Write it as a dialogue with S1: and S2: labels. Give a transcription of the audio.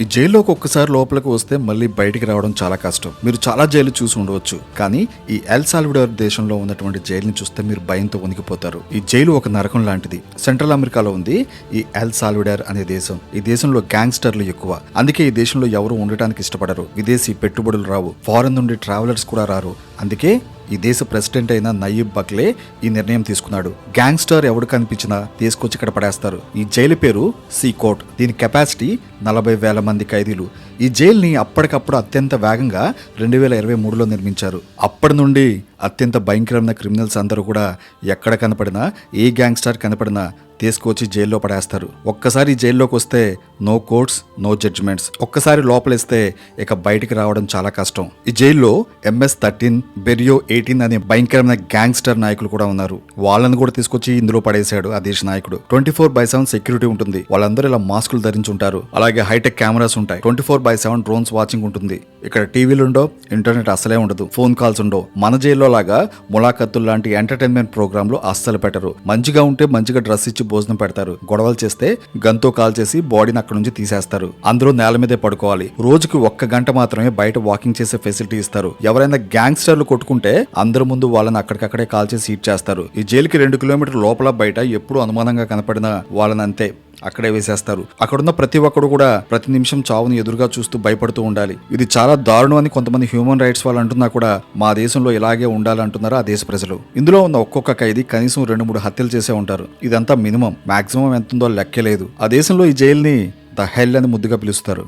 S1: ఈ జైల్లోకి ఒక్కసారి లోపలికి వస్తే మళ్ళీ బయటికి రావడం చాలా కష్టం. మీరు చాలా జైలు చూసి ఉండవచ్చు. కానీ ఈ ఎల్ సాల్విడోర్ దేశంలో ఉన్నటువంటి జైలుని చూస్తే మీరు భయంతో వణికిపోతారు. ఈ జైలు ఒక నరకం లాంటిది. సెంట్రల్ అమెరికాలో ఉంది ఈ ఎల్ సాల్విడర్ అనే దేశం. ఈ దేశంలో గ్యాంగ్స్టర్లు ఎక్కువ. అందుకే ఈ దేశంలో ఎవరు ఉండటానికి ఇష్టపడరు. విదేశీ పెట్టుబడులు రావు. ఫారెన్ నుండి ట్రావెలర్స్ కూడా రారు. అందుకే ఈ దేశ ప్రెసిడెంట్ అయిన నయీబ్ బక్లే ఈ నిర్ణయం తీసుకున్నాడు. గ్యాంగ్స్టర్ ఎవడు కనిపించినా తీసుకొచ్చి ఇక్కడ పడేస్తారు. ఈ జైలు పేరు సీ కోర్ట్ దీని కెపాసిటీ నలభై వేల మంది ఖైదీలు. ఈ జైల్ని అప్పటికప్పుడు అత్యంత వేగంగా రెండు వేల ఇరవై మూడులో నిర్మించారు. అప్పటి నుండి అత్యంత భయంకరమైన క్రిమినల్స్ అందరూ కూడా ఎక్కడ కనపడినా ఏ గ్యాంగ్స్టర్ కనపడినా తీసుకొచ్చి జైల్లో పడేస్తారు. ఒక్కసారి జైల్లోకి వస్తే నో కోర్ట్స్ నో జడ్జిమెంట్స్. ఒక్కసారి లోపలేస్తే ఇక బయటికి రావడం చాలా కష్టం. ఈ జైల్లో ఎంఎస్ థర్టీన్ బెరియో ఎయిటీన్ అనే భయంకరమైన గ్యాంగ్స్టర్ నాయకులు కూడా ఉన్నారు. వాళ్ళని కూడా తీసుకొచ్చి ఇందులో పడేశాడు ఆ దేశ నాయకుడు. Twenty four by seven security ఉంటుంది. వాళ్ళందరూ ఇలా మాస్కులు ధరించి ఉంటారు. అలాగే హైటెక్ కెమెరాస్ ఉంటాయి. Twenty four by seven drones watching ఉంటుంది. ఇక్కడ టీవీలు ఉండవు ఇంటర్నెట్ అసలే ఉండదు. ఫోన్ కాల్స్ ఉండవు. మన జైల్లో లాగా ములాఖత్తులు లాంటి ఎంటర్టైన్మెంట్ ప్రోగ్రాంలు అస్సలు పెట్టరు. మంచిగా ఉంటే మంచిగా డ్రెస్ ఇచ్చి భోజనం పెడతారు. గొడవలు చేస్తే గంతో కాల్ చేసి బాడీని అక్కడ నుంచి తీసేస్తారు. అందరూ నేల మీదే పడుకోవాలి. రోజుకి ఒక్క గంట మాత్రమే బయట వాకింగ్ చేసే ఫెసిలిటీ ఇస్తారు. ఎవరైనా గ్యాంగ్స్టర్లు కొట్టుకుంటే అందరి ముందు వాళ్ళని అక్కడికక్కడే కాల్ చేసి హీట్ చేస్తారు. ఈ జైలుకి రెండు కిలోమీటర్ లోపల బయట ఎప్పుడు అనుమానంగా కనపడిన వాళ్ళని అంతే. అక్కడే వేసేస్తారు. అక్కడున్న ప్రతి ఒక్కడు కూడా ప్రతి నిమిషం చావుని ఎదురుగా చూస్తూ భయపడుతూ ఉండాలి. ఇది చాలా దారుణం అని కొంతమంది హ్యూమన్ రైట్స్ వాళ్ళు అంటున్నా కూడా మా దేశంలో ఇలాగే ఉండాలంటున్నారు ఆ దేశ ప్రజలు. ఇందులో ఉన్న ఒక్కొక్క ఖైదీ కనీసం రెండు మూడు హత్యలు చేసే ఉంటారు. ఇదంతా మినిమం. మాక్సిమం ఎంత ఉందో లెక్కలేదు ఆ దేశంలో ఈ జైల్ని ద హెల్ అని ముద్దుగా పిలుస్తారు.